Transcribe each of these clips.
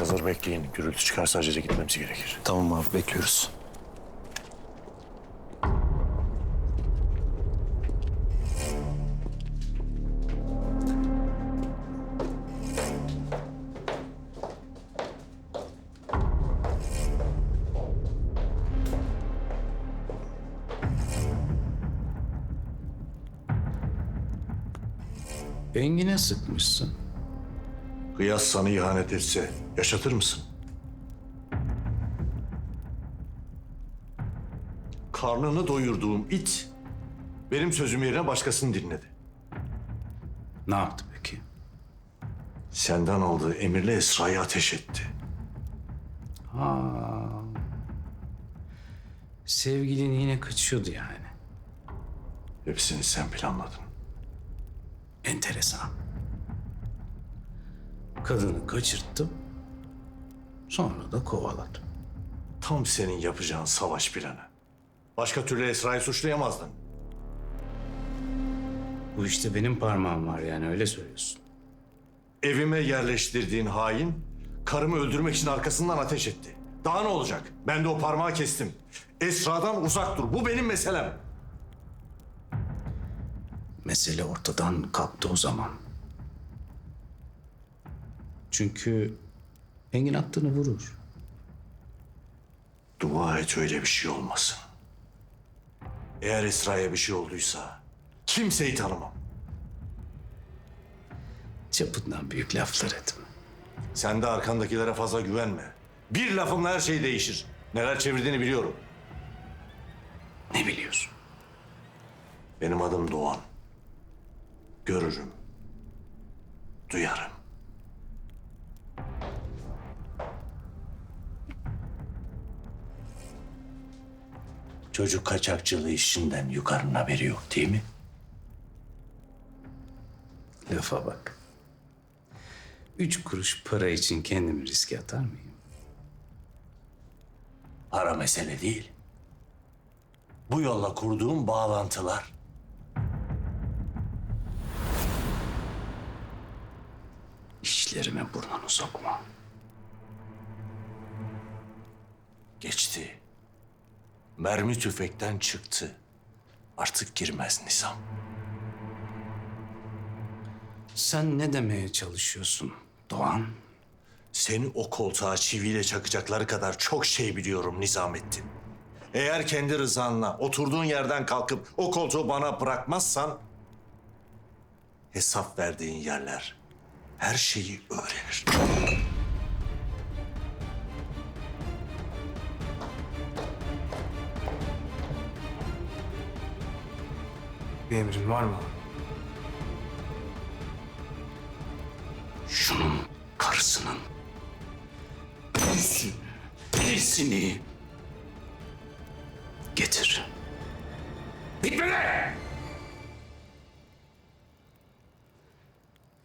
hazır bekleyin. Gürültü çıkarsa acele gitmemiz gerekir. Tamam abi bekliyoruz. Engin'e sıkmışsın. Kıyas sana ihanet etse yaşatır mısın? Karnını doyurduğum it benim sözüm yerine başkasını dinledi. Ne yaptı peki? Senden aldığı emirle Esra'yı ateş etti. Sevgilin yine kaçıyordu yani. Hepsini sen planladın. Enteresan. Kadını kaçırttım. Sonra da kovaladım. Tam senin yapacağın savaş planı. Başka türlü Esra'yı suçlayamazdın. Bu işte benim parmağım var yani öyle söylüyorsun. Evime yerleştirdiğin hain karımı öldürmek için arkasından ateş etti. Daha ne olacak? Ben de o parmağı kestim. Esra'dan uzak dur. Bu benim meselem. Mesele ortadan kalktı o zaman. Çünkü Engin attığını vurur. Dua et öyle bir şey olmasın. Eğer Esra'ya bir şey olduysa kimseyi tanımam. Çapından büyük laflar etme. Sen de arkandakilere fazla güvenme. Bir lafımla her şey değişir. Neler çevirdiğini biliyorum. Ne biliyorsun? Benim adım Doğan. Görürüm. Duyarım. Çocuk kaçakçılığı işinden yukarının haberi yok değil mi? Lafa bak. Üç kuruş para için kendimi riske atar mıyım? Para mesele değil. Bu yolla kurduğum bağlantılar. İşlerime burnunu sokma. Geçti. Mermi tüfekten çıktı. Artık girmez Nizam. Sen ne demeye çalışıyorsun Doğan? Seni o koltuğa çiviyle çakacakları kadar çok şey biliyorum Nizamettin. Eğer kendi rızanla oturduğun yerden kalkıp o koltuğu bana bırakmazsan... ...hesap verdiğin yerler her şeyi öğrenir. Bir emrin var mı? Şunun karısının birisini, birisini getir. Bitmedi!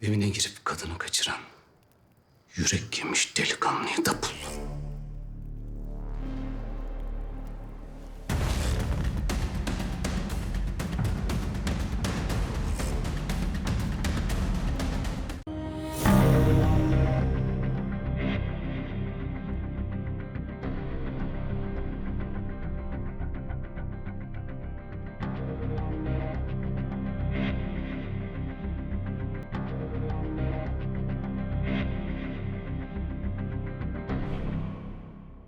Evine girip kadını kaçıran, yürek yemiş delikanlıyı da.